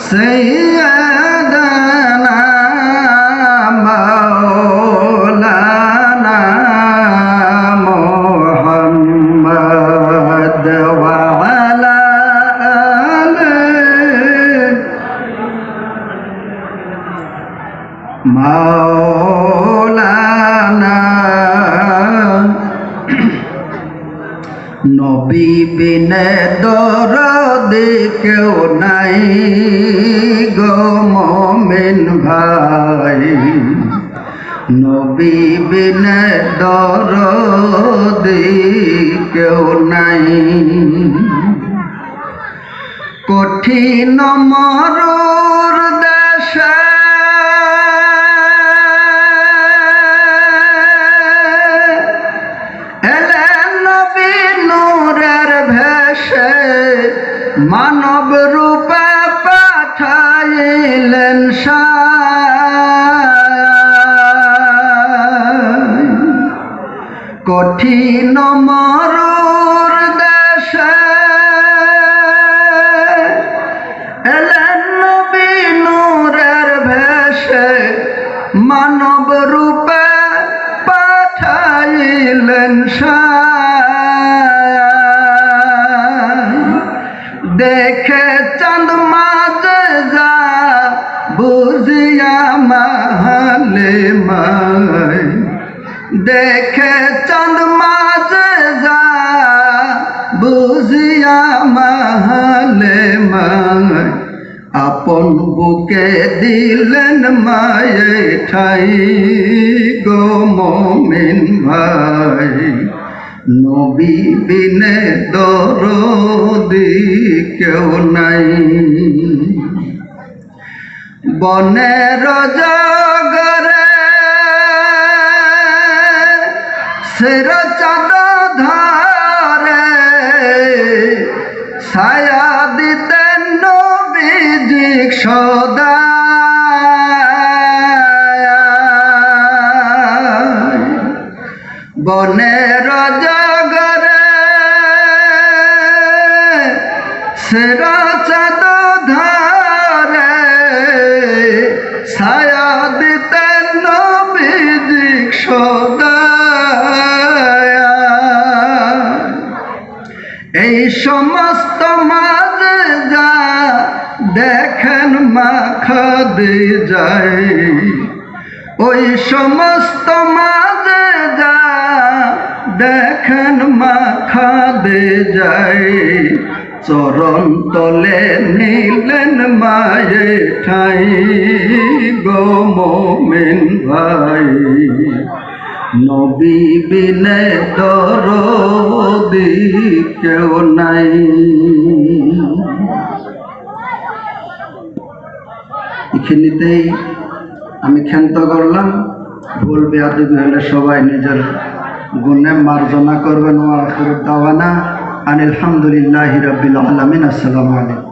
سيدنا مولانا محمد وعلى آله مولانا নবী বিনে দরদি কেউ নাই গো মমিন ভাই। নবী বিনে দরদি কেউ নাই। কঠিন মরুর রূপে পাঠাইলেন কঠিন মরুর বুঝিয়া মাহালে মায় দেখে চাঁদ মাঝে বুঝিয়া মাহালে মায় আপন বুকে দিলেন মায়ে ঠাই গো মমিন ভাই। নবী বিনে দরদি কেউ নাই। বনের জগরে সের চাঁদ ধারে ছায়া দিতেন নবীজিক সদা। বনের জগরে সেরা সমস্ত মাঝে যা দেখেন মাখা দে যায় ওই সমস্ত মাঝে যা দেখেন মাখা দে যায় চরণ তলে নিলেন মায়ে ঠাই গো মোমেন ভাই। নবী বিনে দরদি কেউ নাই। এখানেতেই আমি ক্ষান্ত করলাম। ভুল বেয়াদবি হলে সবাই নিজের গুণে মার্জনা করবেন ও আখির দাওয়ানা। আনিল হামদুলিল্লাহি রাব্বিল আলামিন, আসসালামু আলাইকুম।